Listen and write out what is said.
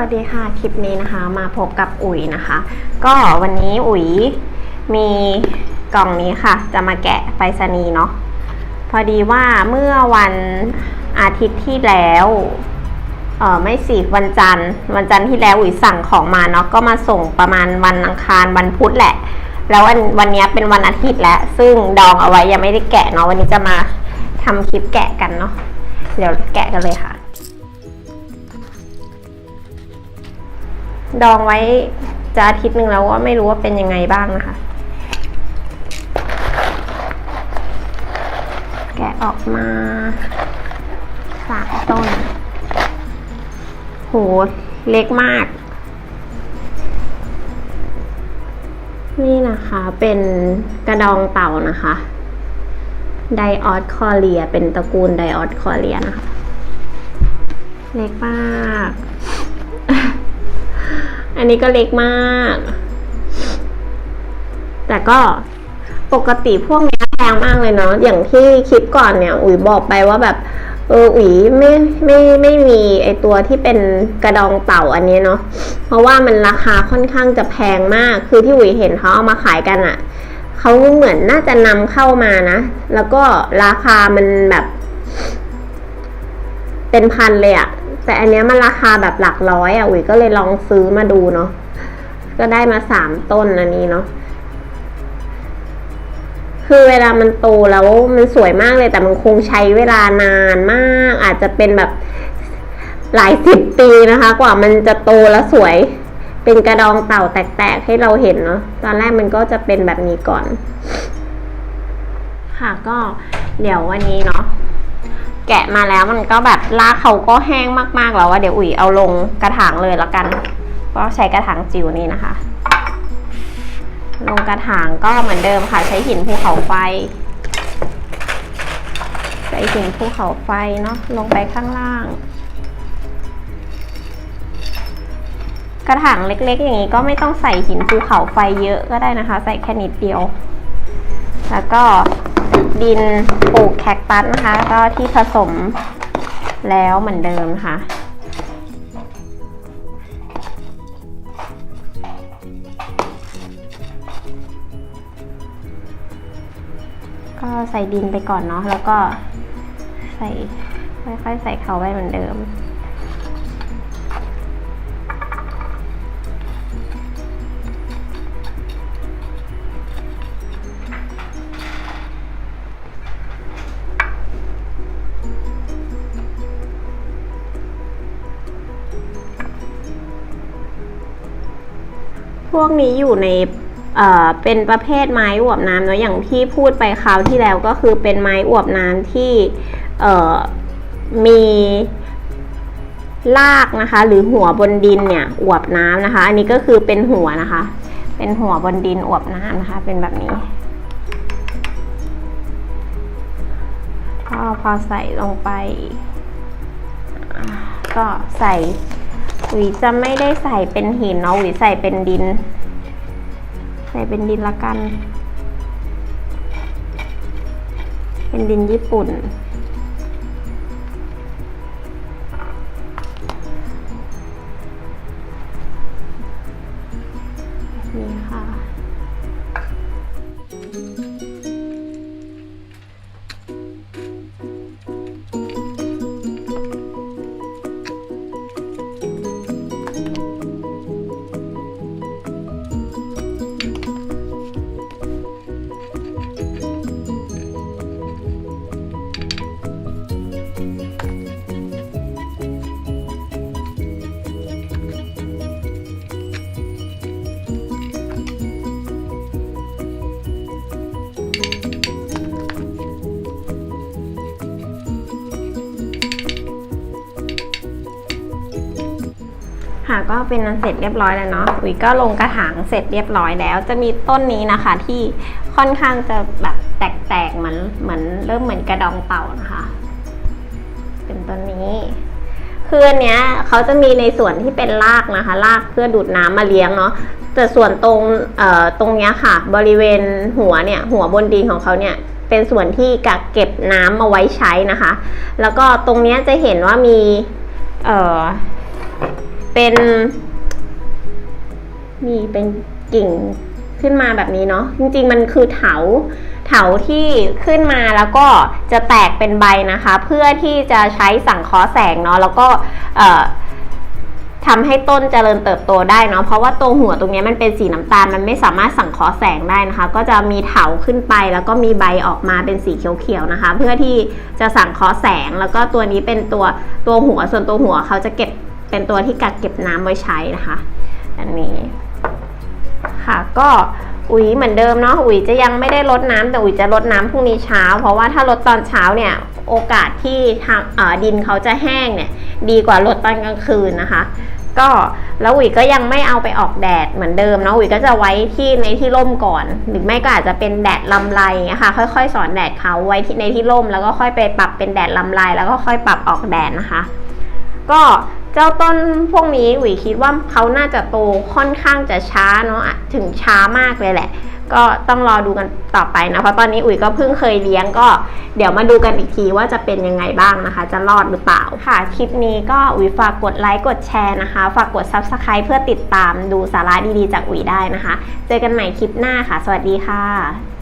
วัสดีค่ะ คลิปนี้นะคะ มาพบกับอุ๋ยนะคะ ก็วันนี้อุ๋ยมีกล่องนี้ค่ะ จะมาแกะไปรษณีย์เนาะ พอดีว่าเมื่อวันอาทิตย์ที่แล้วเออไม่สิวันจันทร์ วันจันทร์ที่แล้วอุ๋ยสั่งของมาเนาะ ก็มาส่งประมาณวันอังคารวันพุธแหละ แล้ววันวันนี้เป็นวันอาทิตย์แล้ว ซึ่งดองเอาไว้ยังไม่ได้แกะเนาะ วันนี้จะมาทำคลิปแกะกันเนาะ เดี๋ยวแกะกันเลยค่ะ ดองไว้จะอาทิตย์หนึ่งแล้วว่าไม่รู้ว่าเป็นยังไงบ้างนะคะ แกะออกมาสามต้น โห เล็กมาก นี่นะคะเป็นกระดองเต่านะคะไดออสคอเรีย เป็นตระกูลไดออสคอเรียนะคะ เล็กมาก อันนี้ก็เล็กมาก แต่ก็ปกติพวกนี้แพงมากเลยเนาะ อย่างที่คลิปก่อนเนี่ย อุ๋ยบอกไปว่าแบบ เออ อุ๋ยไม่ไม่ไม่มีไอตัวที่เป็นกระดองเต่าอันนี้เนาะ เพราะว่ามันราคาค่อนข้างจะแพงมาก คือที่อุ๋ยเห็นเขาเอามาขายกันอะ่ะ เขาเหมือนน่าจะนำเข้ามานะ แล้วก็ราคามันแบบ เป็นพันเลยอะ แต่อันเนี้ยมันราคาแบบหลักร้อยอะอุ๋ยก็เลยลองซื้อมาดูเนาะก็ได้มาสามต้นอันนี้เนาะคือเวลามันโตแล้วมันสวยมากเลยแต่มันคงใช้เวลานานมาก อาจจะเป็นแบบหลายสิบปีนะคะ กว่ามันจะโตแล้วสวย เป็นกระดองเต่าแตกๆให้เราเห็นเนาะตอนแรกมันก็จะเป็นแบบนี้ก่อน ค่ะก็เดี๋ยววันนี้เนาะ แกะมาแล้วมันก็แบบลากเขาก็แห้งมากๆแล้วว่าเดี๋ยวอุ๋ยเอาลงกระถางเลยแล้วกัน ก็ใช้กระถางจิ๋วนี่นะคะ ลงกระถางก็เหมือนเดิมค่ะใช้หินภูเขาไฟใช้หินภูเขาไฟเนาะลงไปข้างล่าง กระถางเล็กๆ อย่างนี้ก็ไม่ต้องใส่หินภูเขาไฟเยอะก็ได้นะคะ ใส่แค่นิดเดียว แล้วก็ ดินปลูกแคคตัสนะคะ ก็ที่ผสมแล้วเหมือนเดิมค่ะ ก็ใส่ดินไปก่อนเนาะแล้วก็ใส่ค่อยๆใส่เขาไว้เหมือนเดิม พวกนี้อยู่ในเเป็นประเภทไม้อวบน้ำเนาะอย่างที่พูดไปคราวที่แล้วก็คือเป็นไม้อวบน้ำที่มีรากนะคะ หรือหัวบนดินเนี่ยอวบน้ำนะคะ อันนี้ก็คือเป็นหัวนะคะ เป็นหัวบนดินอวบน้ำนะคะ เป็นแบบนี้ก็พอใส่ลงไป ก็ใส่ หวีจะไม่ได้ใส่เป็นหินเนาะหวีใส่เป็นดิน ใส่เป็นดินละกัน เป็นดินญี่ปุ่น ค่ะก็เป็นอันเสร็จเรียบร้อยแล้วเนาะอุ๋ยก็ลงกระถางเสร็จเรียบร้อยแล้ว จะมีต้นนี้นะคะที่ค่อนข้างจะแบบแตกๆเหมือนเหมือนเริ่มเหมือนกระดองเต่านะคะ เป็นต้นนี้คืออันเนี้ยเขาจะมีในส่วนที่เป็นรากนะคะรากเพื่อดูดน้ำมาเลี้ยงเนาะแต่ส่วนตรงเอ่อตรงเนี้ยค่ะ บริเวณหัวเนี่ยหัวบนดินของเขาเนี่ยเป็นส่วนที่กักเก็บน้ำมาไว้ใช้นะคะ แล้วก็ตรงเนี้ยจะเห็นว่ามีเอ่อ เป็น มีเป็นกิ่งขึ้นมาแบบนี้เนาะจริงๆมันคือเถาเถาที่ขึ้นมาแล้วก็จะแตกเป็นใบนะคะ เพื่อที่จะใช้สังเคราะห์แสงเนาะแล้วก็ทำให้ต้นเจริญเติบโตได้เนาะเพราะว่าตัวหัวตรงนี้มันเป็นสีน้ำตาล มันไม่สามารถสังเคราะห์แสงได้นะคะ ก็จะมีเถาขึ้นไปแล้วก็มีใบออกมาเป็นสีเขียวๆนะคะ เพื่อที่จะสังเคราะห์แสงแล้วก็ตัวนี้เป็นตัวตัวหัวส่วนตัวหัวเขาจะเก็บ เป็นตัวที่กักเก็บน้ำไว้ใช้นะคะ อันนี้ค่ะก็อุ๋ยเหมือนเดิมเนาะอุ๋ยจะยังไม่ได้ลดน้ำแต่อุ๋ยจะลดน้ำพรุ่งนี้เช้า เพราะว่าถ้าลดตอนเช้าเนี่ยโอกาสที่ทำดินเขาจะแห้งเนี่ยดีกว่าลดตอนกลางคืนนะคะ ก็แล้วอุ๋ยก็ยังไม่เอาไปออกแดดเหมือนเดิมเนาะอุ๋ยก็จะไว้ที่ในที่ร่มก่อน หรือไม่ก็อาจจะเป็นแดดลำไรอย่างเงี้ยค่ะค่อยๆ สอนแดดเขาไว้ที่ในที่ร่ม แล้วก็ค่อยไปปรับเป็นแดดลำไรแล้วก็ค่อยปรับออกแดดนะคะ ก็ เจ้าต้นพวกนี้อุ๋ยคิดว่าเขาน่าจะโตค่อนข้างจะช้าเนาะอะถึงช้ามากเลยแหละ ก็ต้องรอดูกันต่อไปนะ เพราะตอนนี้อุ๋ยก็เพิ่งเคยเลี้ยงก็ เดี๋ยวมาดูกันอีกทีว่าจะเป็นยังไงบ้างนะคะ จะรอดหรือเปล่าค่ะ คลิปนี้ก็อุ๋ยฝากกดไลค์กดแชร์นะคะ ฝากกด Subscribe เพื่อติดตามดูสาระดีๆจากอุ๋ยได้นะคะ เจอกันใหม่คลิปหน้าค่ะ สวัสดีค่ะ